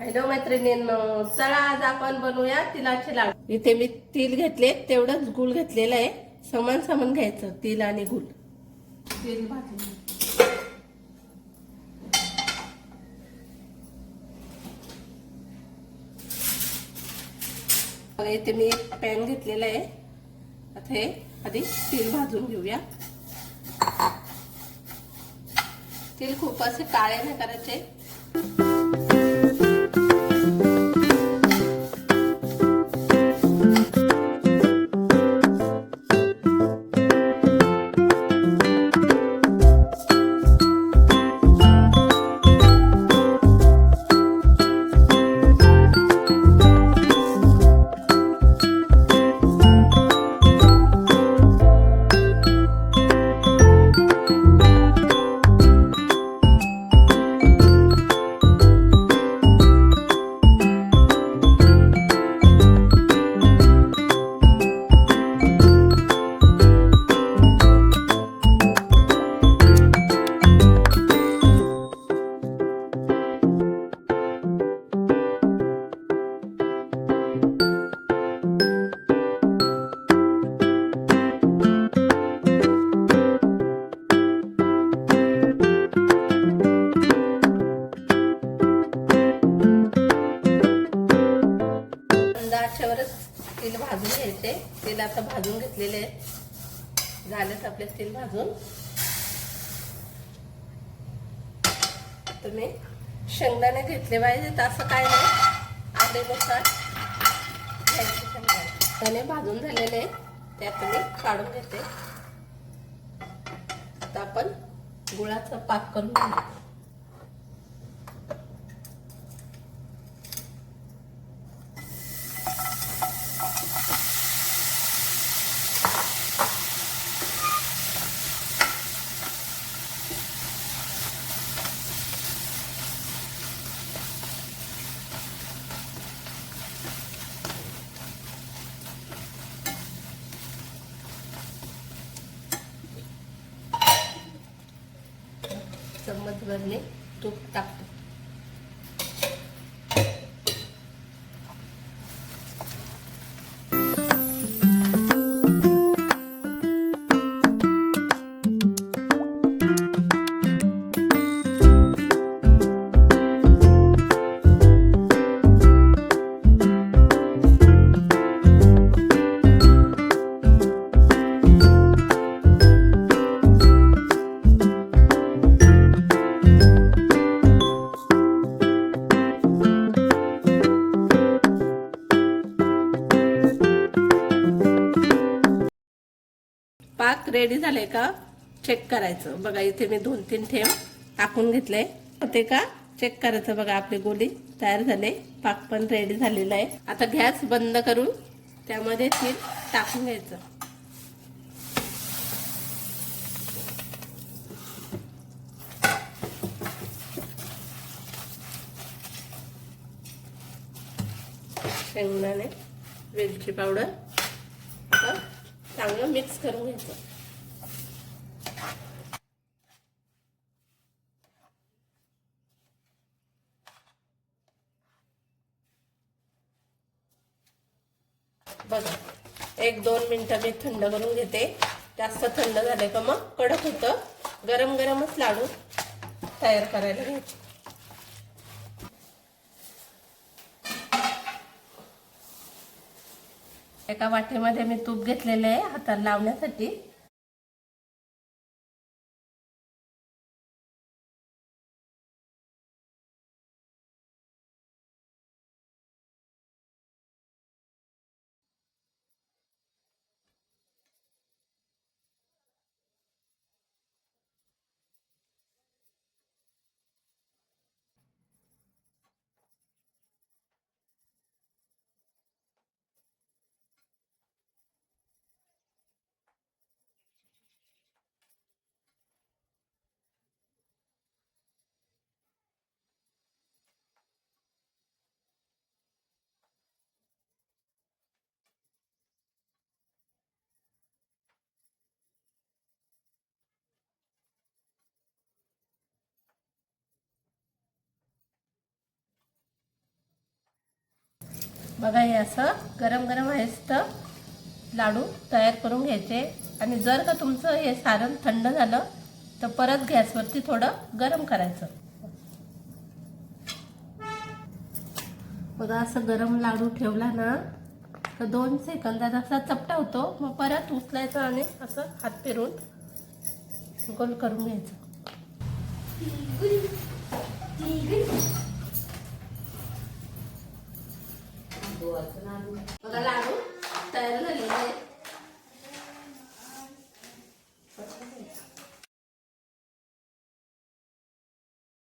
Hello मैत्रिणींनो चला आज आपण बनवूया तिलाचे लाडू. इथे मी तिल घेतले तेवढंच गुळ घेतलेलं आहे. समान समान घ्यायचं तिल आणि गुळ. तेल भाजून इथे मी एक पॅन घेतलेला आहे. आता हे आधी तेल भाजून घेऊया. तेल खूप असे काळे नाही करायचे. तेल आता भाजून घेतलेले आहे. झालेच आपले तेल भाजून? तुम्ही शेंगदाणे घेतले पाहिजे तर असं काय नाही. आलेनुसार शेंगदाणे. भाजून झालेले त्यात मी काढून घेते. आता आपण गुळाचा पाक करून घेऊ. चम्मच भरले तूप टाकतो. रेडी झाले का? चेक करायचं. बघा इथे मी दोन तीन ठेव टाकून घेतले होते का? चेक करायचं बघा आपली गोळी तयार झाले. पाक पण रेडी झालेला आहे. आता गॅस बंद करून त्यामध्ये तीन टाकून घ्यायचं. शेंगदाणे वेलची पावडर. चांगलं मिक्स करून घ्यायचं. बघा. एक दोन मिनटं मी थंड करून घेते. जास्त थंड झाले का मग? कडक होतं. गरम गरमच लाडू तयार करायला घ्यायचे. एका वाटेमध्ये मी तूप घेतलेलं आहे हाताला लावण्यासाठी. बघा हे असं गरम गरम आहेच तर लाडू तयार करून घ्यायचे. आणि जर का तुमचं हे सारण थंड झालं तर परत गॅसवरती थोडं गरम करायचं. बघा असं गरम लाडू ठेवला ना तर दोन सेकंदात असा चपटा होतो. मग परत उचलायचं आणि असं हात फिरून गोल करून घ्यायचं बघा लाडू तयार झाले.